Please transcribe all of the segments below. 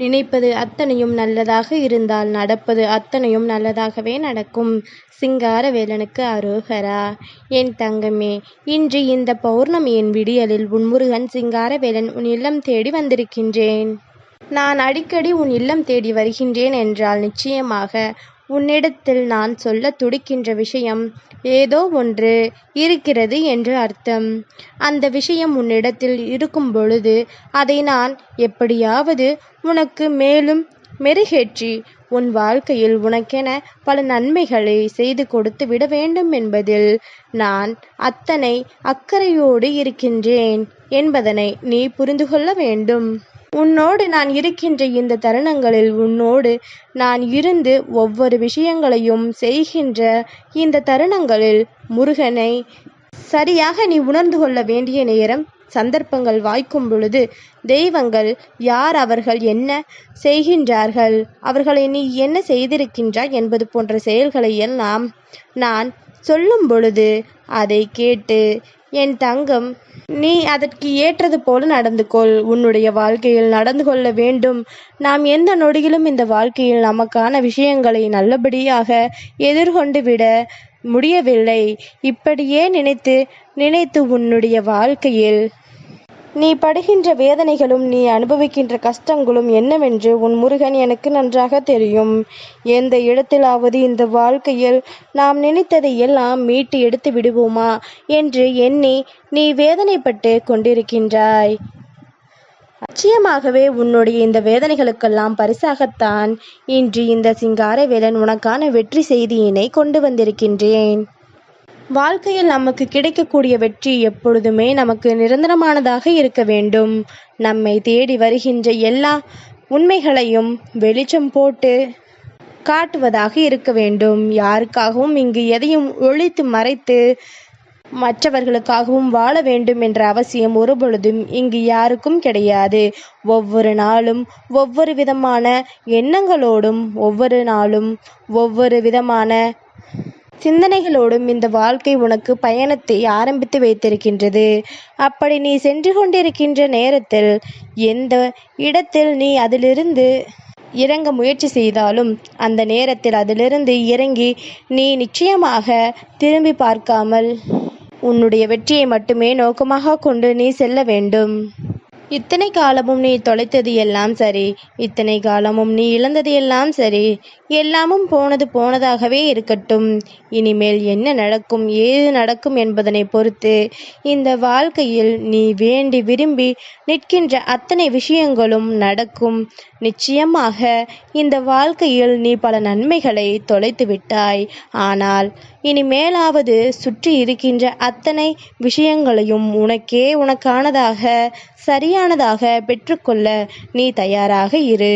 நினைப்பது அத்தனையும் நல்லதாக இருந்தால் நடப்பது அத்தனையும் நல்லதாகவே நடக்கும். சிங்காரவேலனுக்கு அரோகரா. என் தங்கமே இன்று இந்த பௌர்ணமியின் விடியலில் உன் முருகன் சிங்காரவேலன் உன் இல்லம் தேடி வந்திருக்கின்றேன். நான் அடிக்கடி உன் இல்லம் தேடி வருகின்றேன் என்றால் நிச்சயமாக உன்னிடத்தில் நான் சொல்லத் துடிக்கின்ற விஷயம் ஏதோ ஒன்று இருக்கிறது என்று அர்த்தம். அந்த விஷயம் உன்னிடத்தில் இருக்கும் பொழுது அதை நான் எப்படியாவது உனக்கு மேலும் மெருகேற்றி உன் வாழ்க்கையில் உனக்கென பல நன்மைகளை செய்து கொடுத்து விட வேண்டும் என்பதில் நான் அத்தனை அக்கறையோடு இருக்கின்றேன் என்பதனை நீ புரிந்து கொள்ள வேண்டும். உன்னோடு நான் இருக்கின்ற இந்த தருணங்களில் உன்னோடு நான் இருந்து ஒவ்வொரு விஷயங்களையும் செய்கின்ற இந்த தருணங்களில் முருகனை சரியாக நீ உணர்ந்து கொள்ள வேண்டிய நேரம் சந்தர்ப்பங்கள் வாய்க்கும் பொழுது தெய்வங்கள் யார் அவர்கள் என்ன செய்கின்றார்கள்? அவர்களை நீ என்ன செய்திருக்கின்றாய் என்பது போன்ற செயல்களை எல்லாம் நான் சொல்லும் பொழுது அதை கேட்டு என் தங்கம் நீ அதற்கு ஏற்றது போல நடந்து கொள் உன்னுடைய வாழ்க்கையில் நடந்து கொள்ள வேண்டும். நாம் எந்த நொடியிலும் இந்த வாழ்க்கையில் நமக்கான விஷயங்களை நல்லபடியாக எதிர்கொண்டு விட முடியவில்லை. இப்படியே நினைத்து நினைத்து உன்னுடைய வாழ்க்கையில் நீ படுகின்ற வேதனைகளும் நீ அனுபவிக்கின்ற கஷ்டங்களும் என்னவென்று உன் முருகன் எனக்கு நன்றாக தெரியும். எந்த இடத்திலாவது இந்த வாழ்க்கையில் நாம் நினைத்ததை எல்லாம் மீட்டு எடுத்து விடுவோமா என்று எண்ணி நீ வேதனைப்பட்டு கொண்டிருக்கின்றாய். நிச்சயமாகவே உன்னுடைய இந்த வேதனைகளுக்கெல்லாம் பரிசாகத்தான் இன்று இந்த சிங்காரவேலன் உனக்கான வெற்றி செய்தியினை கொண்டு வந்திருக்கின்றேன். வாழ்க்கையில் நமக்கு கிடைக்கக்கூடிய வெற்றி எப்பொழுதுமே நமக்கு நிரந்தரமானதாக இருக்க வேண்டும். நம்மை தேடி வருகின்ற எல்லா உண்மைகளையும் வெளிச்சம் போட்டு காட்டுவதாக இருக்க வேண்டும். யாருக்காகவும் இங்கு எதையும் ஒழித்து மறைத்து மற்றவர்களுக்காகவும் வாழ வேண்டும் என்ற அவசியம் ஒருபொழுதும் இங்கு யாருக்கும் கிடையாது. ஒவ்வொரு நாளும் ஒவ்வொரு விதமான எண்ணங்களோடும் ஒவ்வொரு நாளும் ஒவ்வொரு விதமான சிந்தனைகளோடும் இந்த வாழ்க்கை உனக்கு பயணத்தை ஆரம்பித்து வைத்திருக்கின்றது. அப்படி நீ சென்று கொண்டிருக்கின்ற நேரத்தில் எந்த இடத்தில் நீ அதிலிருந்து இறங்க முயற்சி செய்தாலும் அந்த நேரத்தில் அதிலிருந்து இறங்கி நீ நிச்சயமாக திரும்பி பார்க்காமல் உன்னுடைய வெற்றியை மட்டுமே நோக்கமாக கொண்டு நீ செல்ல வேண்டும். இத்தனை காலமும் நீ தொலைத்தது எல்லாம் சரி. இத்தனை காலமும் நீ இழந்தது எல்லாம் சரி. எல்லாமும் போனது போனதாகவே இருக்கட்டும். இனிமேல் என்ன நடக்கும் ஏது நடக்கும் என்பதனை பொறுத்து இந்த வாழ்க்கையில் நீ வேண்டி விரும்பி நிற்கின்ற அத்தனை விஷயங்களும் நடக்கும். நிச்சயமாக இந்த வாழ்க்கையில் நீ பல நன்மைகளை தொலைத்து விட்டாய். ஆனால் இனிமேலாவது சுற்றி இருக்கின்ற அத்தனை விஷயங்களையும் உனக்கே உனக்கானதாக சரியானதாக பெற்றுக்கொள்ள நீ தயாராக இரு.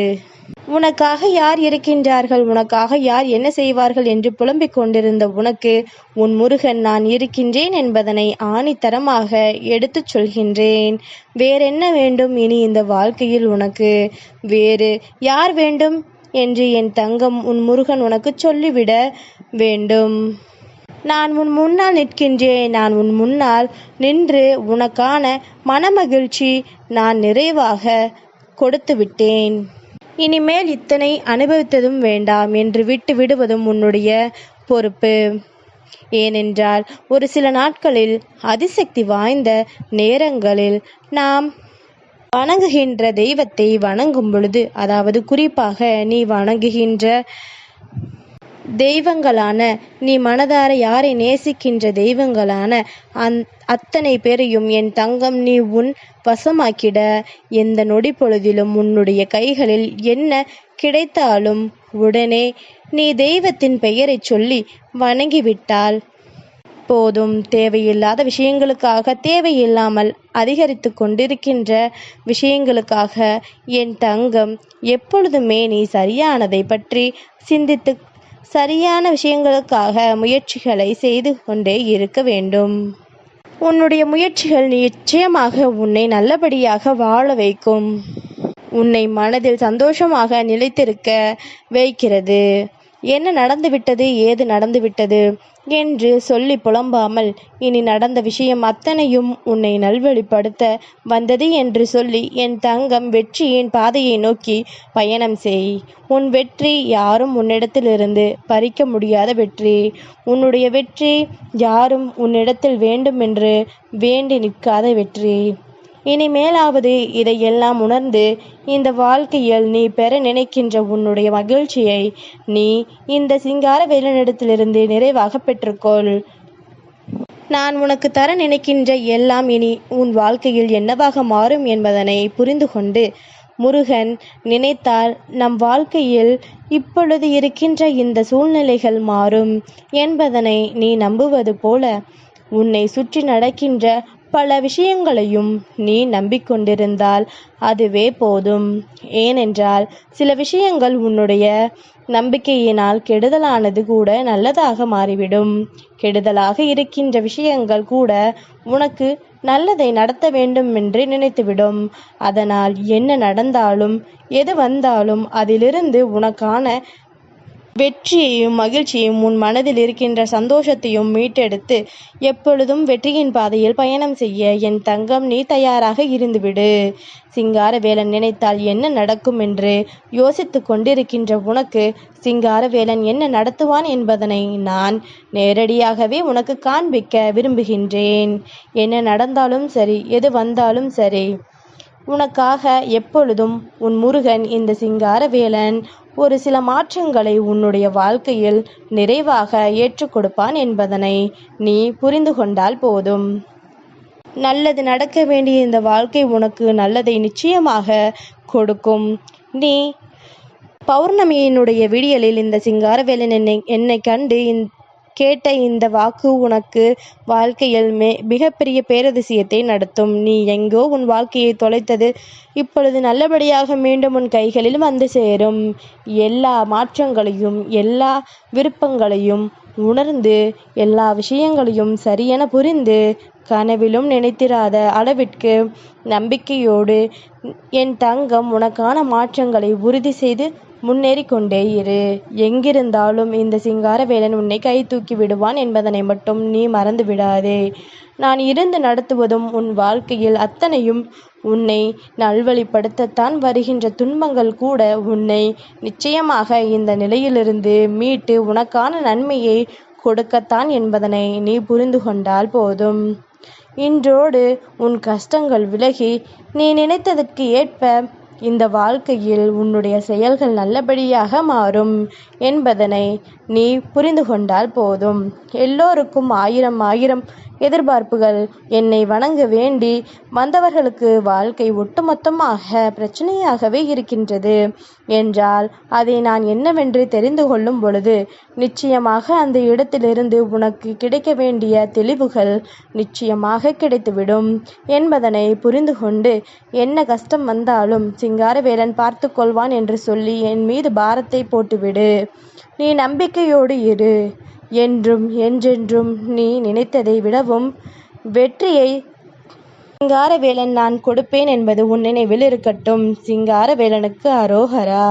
உனக்காக யார் இருக்கின்றார்கள்? உனக்காக யார் என்ன செய்வார்கள் என்று புலம்பிக் கொண்டிருந்த உனக்கு உன் முருகன் நான் இருக்கின்றேன் என்பதனை ஆணித்தரமாக எடுத்துச் சொல்கின்றேன். வேறென்ன வேண்டும் இனி இந்த வாழ்க்கையில் உனக்கு? வேறு யார் வேண்டும்? என்று என் தங்கம் உன் முருகன் உனக்கு சொல்லிவிட வேண்டும். நான் உன் முன்னால் நிற்கின்றேன். நான் உன் முன்னால் நின்று உனக்கான மனமகிழ்ச்சி நான் நிறைவாக கொடுத்து விட்டேன் இனிமேல் இத்தனை அனுபவித்ததும் வேண்டாம் என்று விட்டு விடுவதும் உன்னுடைய பொறுப்பு. ஏனென்றால் ஒரு சில நாட்களில் அதிசக்தி வாய்ந்த நேரங்களில் நாம் வணங்குகின்ற தெய்வத்தை வணங்கும் பொழுது அதாவது குறிப்பாக நீ வணங்குகின்ற தெய்வங்களான நீ மனதார யாரை நேசிக்கின்ற தெய்வங்களான அந் அத்தனை பேரையும் என் தங்கம் நீ உன் வசமாக்கிட. எந்த நொடி பொழுதிலும் உன்னுடைய கைகளில் என்ன கிடைத்தாலும் உடனே நீ தெய்வத்தின் பெயரைச் சொல்லி வணங்கிவிட்டால் போதும். தேவையில்லாத விஷயங்களுக்காக தேவையில்லாமல் அதிகரித்து கொண்டிருக்கின்ற விஷயங்களுக்காக என் தங்கம் எப்பொழுதுமே நீ சரியானதை பற்றி சிந்தித்து சரியான விஷயங்களுக்காக முயற்சிகளை செய்து கொண்டே இருக்க வேண்டும். உன்னுடைய முயற்சிகள் நிச்சயமாக உன்னை நல்லபடியாக வாழ வைக்கும். உன்னை மனதில் சந்தோஷமாக நிலைத்திருக்க வைக்கிறது. என்ன நடந்துவிட்டது ஏது நடந்துவிட்டது என்று சொல்லி புலம்பாமல் இனி நடந்த விஷயம் அத்தனையும் உன்னை நல்வழிப்படுத்த வந்தது என்று சொல்லி என் தங்கம் வெற்றியின் பாதையை நோக்கி பயணம் செய். உன் வெற்றி யாரும் உன்னிடத்திலிருந்து பறிக்க முடியாத வெற்றி. உன்னுடைய வெற்றி யாரும் உன்னிடத்தில் வேண்டுமென்று வேண்டி நிற்காத வெற்றி. இனிமேலாவது இதையெல்லாம் உணர்ந்து இந்த வாழ்க்கையில் நீ பெற நினைக்கின்ற உன்னுடைய மகிழ்ச்சியை நீ இந்த சிங்கார வேலனிடத்திலிருந்து நிறைவாக பெற்றுக்கொள். நான் உனக்கு தர நினைக்கின்ற எல்லாம் இனி உன் வாழ்க்கையில் என்னவாக மாறும் என்பதனை புரிந்து கொண்டு முருகன் நினைத்தால் நம் வாழ்க்கையில் இப்பொழுது இருக்கின்ற இந்த சூழ்நிலைகள் மாறும் என்பதனை நீ நம்புவது போல உன்னை சுற்றி நடக்கின்ற பல விஷயங்களையும் நீ நம்பிக்கொண்டிருந்தால் அதுவே போதும். ஏனென்றால் சில விஷயங்கள் உன்னுடைய நம்பிக்கையினால் கெடுதலானது கூட நல்லதாக மாறிவிடும். கெடுதலாக இருக்கின்ற விஷயங்கள் கூட உனக்கு நல்லதை நடத்த வேண்டும் என்று நினைத்துவிடும். அதனால் என்ன நடந்தாலும் எது வந்தாலும் அதிலிருந்து உனக்கான வெற்றியையும் மகிழ்ச்சியையும் உன் மனதில் இருக்கின்ற சந்தோஷத்தையும் மீட்டெடுத்து எப்பொழுதும் வெற்றியின் பாதையில் பயணம் செய்ய என் தங்கம் நீ தயாராக இருந்துவிடு. சிங்கார வேலன் நினைத்தால் என்ன நடக்கும் என்று யோசித்து கொண்டிருக்கின்ற உனக்கு சிங்கார வேலன் என்ன நடத்துவான் என்பதனை நான் நேரடியாகவே உனக்கு காண்பிக்க விரும்புகின்றேன். என்ன நடந்தாலும் சரி எது வந்தாலும் சரி. உனக்காக எப்பொழுதும் உன் முருகன் இந்த சிங்கார வேலன் ஒரு சில மாற்றங்களை உன்னுடைய வாழ்க்கையில் நிறைவாக ஏற்றுக் கொடுப்பான் என்பதனை நீ புரிந்து கொண்டால் போதும். நல்லது நடக்க வேண்டிய இந்த வாழ்க்கை உனக்கு நல்லதை நிச்சயமாக கொடுக்கும். நீ பௌர்ணமியினுடைய விடியலில் இந்த சிங்காரவேலன் என்னை என்னை கண்டு கேட்ட இந்த வாக்கு உனக்கு வாழ்க்கையில் மே மிகப்பெரிய பேரதிசயத்தை நடத்தும். நீ எங்கோ உன் வாழ்க்கையை தொலைத்தது இப்பொழுது நல்லபடியாக மீண்டும் உன் கைகளில் வந்து சேரும். எல்லா மாற்றங்களையும் எல்லா விருப்பங்களையும் உணர்ந்து எல்லா விஷயங்களையும் சரியென புரிந்து கனவிலும் நினைத்திராத அளவிற்கு நம்பிக்கையோடு என் தங்கம் உனக்கான மாற்றங்களை உறுதி செய்து முன்னேறி கொண்டே இரு. எங்கிருந்தாலும் இந்த சிங்காரவேலன் உன்னை கை தூக்கி விடுவான் என்பதனை மட்டும் நீ மறந்து விடாதே நான் இருந்து நடத்துவதும் உன் வாழ்க்கையில் அத்தனையும் உன்னை நல்வழிப்படுத்தத்தான் வருகின்ற துன்பங்கள் கூட உன்னை நிச்சயமாக இந்த நிலையிலிருந்து மீட்டு உனக்கான நன்மையை கொடுக்கத்தான் என்பதனை நீ புரிந்து கொண்டால் போதும். இன்றோடு உன் கஷ்டங்கள் விலகி நீ நினைத்ததற்கு ஏற்ப இந்த வாழ்க்கையில் உன்னுடைய செயல்கள் நல்லபடியாக மாறும் என்பதனை நீ புரிந்து கொண்டால் போதும். எல்லோருக்கும் ஆயிரம் ஆயிரம் எதிர்பார்ப்புகள். என்னை வணங்க வேண்டி வந்தவர்களுக்கு வாழ்க்கை ஒட்டுமொத்தமாக பிரச்சனையாகவே இருக்கின்றது. என்றால் அதை நான் என்னவென்று தெரிந்து கொள்ளும் பொழுது நிச்சயமாக அந்த இடத்திலிருந்து உனக்கு கிடைக்க வேண்டிய தெளிவுகள் நிச்சயமாக கிடைத்துவிடும் என்பதனை புரிந்து கொண்டு என்ன கஷ்டம் வந்தாலும் சிங்காரவேலன் பார்த்து கொள்வான் என்று சொல்லி என் மீது பாரத்தை போட்டுவிடு. நீ நம்பிக்கையோடு இரு. என்றும் என்றென்றும் நீ நினைத்ததை விடவும் வெற்றியை சிங்காரவேலன் நான் கொடுப்பேன் என்பது உன் நினைவில் இருக்கட்டும். சிங்காரவேலனுக்கு அரோகரா.